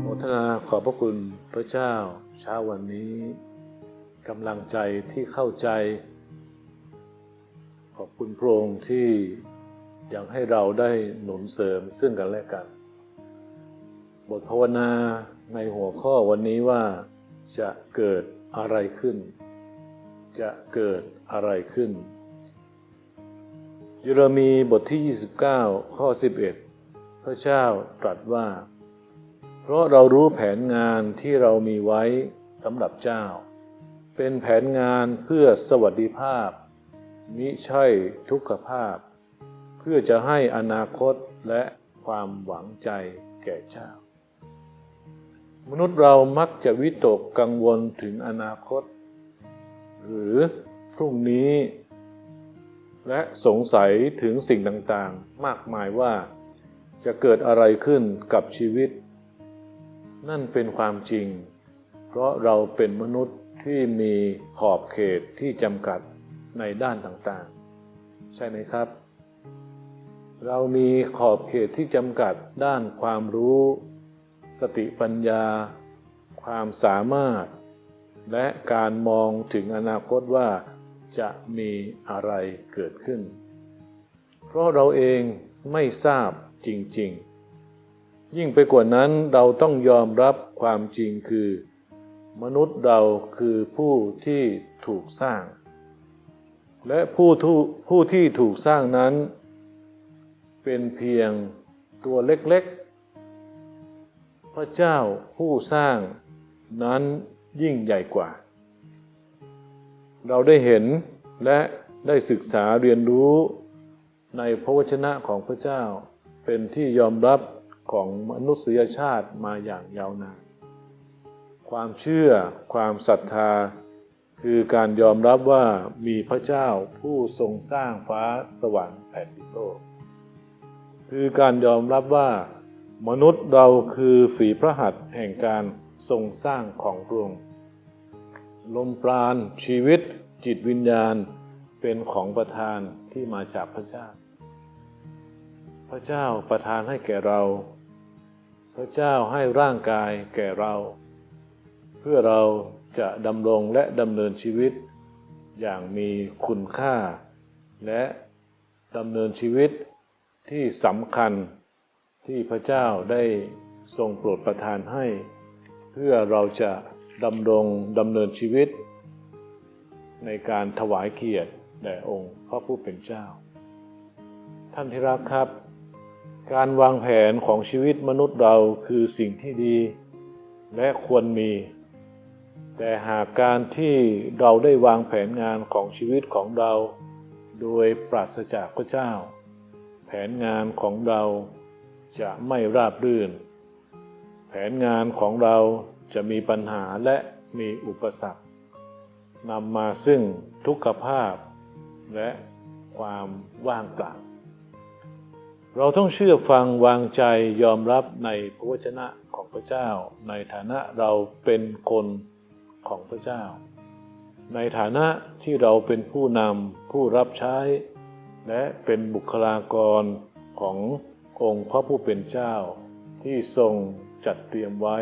โมทนาขอบพระคุณพระเจ้าเช้าวันนี้กำลังใจที่เข้าใจ ขอบคุณพระองค์ที่ยังให้เราได้หนุนเสริมซึ่งกันและกัน บทภาวนาในหัวข้อวันนี้ว่าจะเกิดอะไรขึ้น จะเกิดอะไรขึ้น เยเรมีบทที่ 29 ข้อ 11 พระเจ้าตรัสว่า เพราะเรารู้แผนงานที่เรามีไว้สำหรับเจ้า เป็นแผนงานเพื่อสวัสดิภาพ มิใช่ทุกขภาพ เพื่อจะให้อนาคตและความหวังใจแก่เจ้า มนุษย์เรามักจะวิตกกังวลถึงอนาคต หรือพรุ่งนี้ และสงสัยถึงสิ่งต่างๆ มากมายว่าจะเกิดอะไรขึ้นกับชีวิต นั่นเป็นความจริง เพราะเราเป็นมนุษย์ที่มีขอบเขตที่จำกัดในด้านต่างๆ ใช่ไหมครับ เรามีขอบเขตที่จำกัดด้านความรู้ สติปัญญา ความสามารถ และการมองถึงอนาคตว่า จะมีอะไรเกิดขึ้น เพราะเราเองไม่ทราบจริง ๆ ยิ่งไปกว่านั้นเราต้องยอมรับความจริงคือ มนุษย์เราคือผู้ที่ถูกสร้าง และผู้ทผู้ที่ถูกสร้างนั้น เป็นเพียงตัวเล็กๆ พระเจ้าผู้สร้างนั้นยิ่งใหญ่กว่า เราได้เห็นและได้ศึกษาเรียนรู้ในพระวจนะของพระเจ้า เป็นที่ยอมรับของมนุษยชาติมาอย่างยาวนาน ความเชื่อความศรัทธา คือการยอมรับว่ามีพระเจ้าผู้ทรงสร้างฟ้าสวรรค์แผ่นดินโลก คือการยอมรับว่า มนุษย์เราคือฝีพระหัตถ์แห่งการทรงสร้างของพระองค์ ลมปราณชีวิต จิตวิญญาณเป็นของประทานที่มาจากพระเจ้า พระเจ้าประทานให้แก่เรา พระเจ้าให้ร่างกายแก่เรา เพื่อเราจะดำรงและดำเนินชีวิต อย่างมีคุณค่า และดำเนินชีวิตที่สำคัญที่พระเจ้าได้ทรงโปรดประทานให้ เพื่อเราจะ ดำรงดำเนินชีวิต ในการถวายเกียรติแด่องค์พระผู้เป็นเจ้า ท่านที่รักครับ การวางแผนของชีวิตมนุษย์เราคือสิ่งที่ดีและควรมี แต่หากการที่เราได้วางแผนงานของชีวิตของเรา โดยปราศจากพระเจ้า แผนงานของเราจะไม่ราบรื่น แผนงานของเรา จะมีปัญหาและมีอุปสรรคนำมาซึ่งทุกขภาพและความว่างเปล่า เราต้องเชื่อฟังวางใจยอมรับในพระวจนะของพระเจ้า ในฐานะเราเป็นคนของพระเจ้า ในฐานะที่เราเป็นผู้นำผู้รับใช้ และเป็นบุคลากรขององค์พระผู้เป็นเจ้า ที่ทรงจัดเตรียมไว้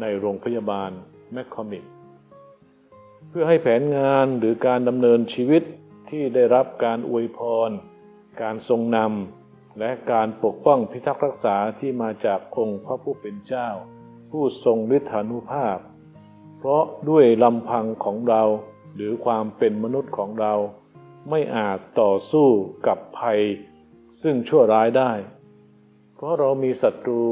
ในโรงพยาบาลแมคคอมิกเพื่อให้แผนงานหรือการดำเนินชีวิตที่ได้รับการอวยพร การทรงนำ และการปกป้องพิทักษ์รักษาที่มาจากองค์พระผู้เป็นเจ้า ผู้ทรงฤทธานุภาพ เพราะด้วยลำพังของเราหรือความเป็นมนุษย์ของเรา ไม่อาจต่อสู้กับภัย ซึ่งชั่วร้ายได้ เพราะเรามีศัตรู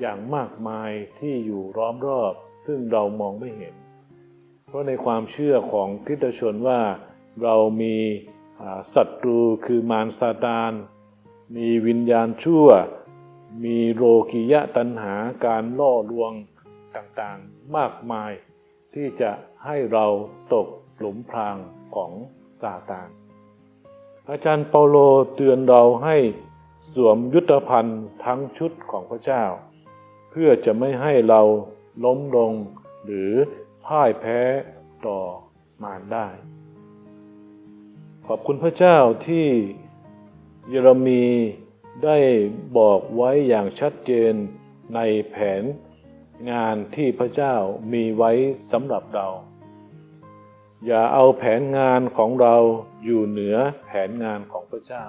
อย่างมากมายที่อยู่ล้อมรอบ ซึ่งเรามองไม่เห็น เพราะในความเชื่อของคริสตชนว่าเรามีศัตรูคือมารซาตาน มีวิญญาณชั่ว มีโลกิยะตัณหาการล่อลวงต่างๆมากมาย ที่จะให้เราตกหลุมพรางของซาตาน อาจารย์เปาโลเตือนเราให้สวมยุทธภัณฑ์ทั้งชุดของพระเจ้า เพื่อจะไม่ให้เราล้มลงหรือพ่ายแพ้ต่อมารได้ ขอบคุณพระเจ้าที่เยเรมีได้บอกไว้อย่างชัดเจนในแผนงานที่พระเจ้ามีไว้สำหรับเรา อย่าเอาแผนงานของเราอยู่เหนือแผนงานของพระเจ้า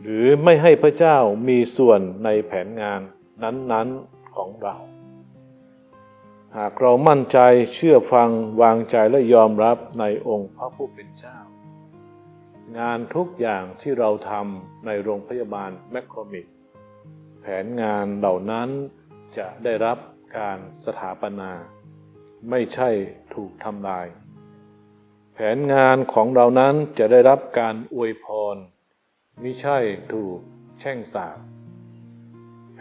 หรือไม่ให้พระเจ้ามีส่วนในแผนงาน นั้นๆของเรา หากเรามั่นใจเชื่อฟังวางใจและยอมรับในองค์พระผู้เป็นเจ้า งานทุกอย่างที่เราทำในโรงพยาบาลแมคโครมิกแผนงานเหล่านั้นจะได้รับการสถาปนา ไม่ใช่ถูกทำลาย แผนงานของเรานั้นจะได้รับการอวยพร ไมิใช่ถูกแช่งสาป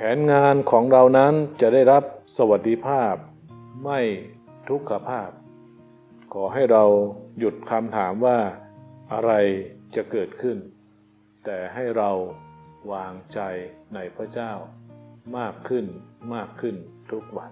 แผนงานของเรานั้นจะได้รับสวัสดิภาพ ไม่ทุกขภาพ ขอให้เราหยุดคำถามว่าอะไรจะเกิดขึ้น แต่ให้เราวางใจในพระเจ้ามากขึ้นมากขึ้นทุกวัน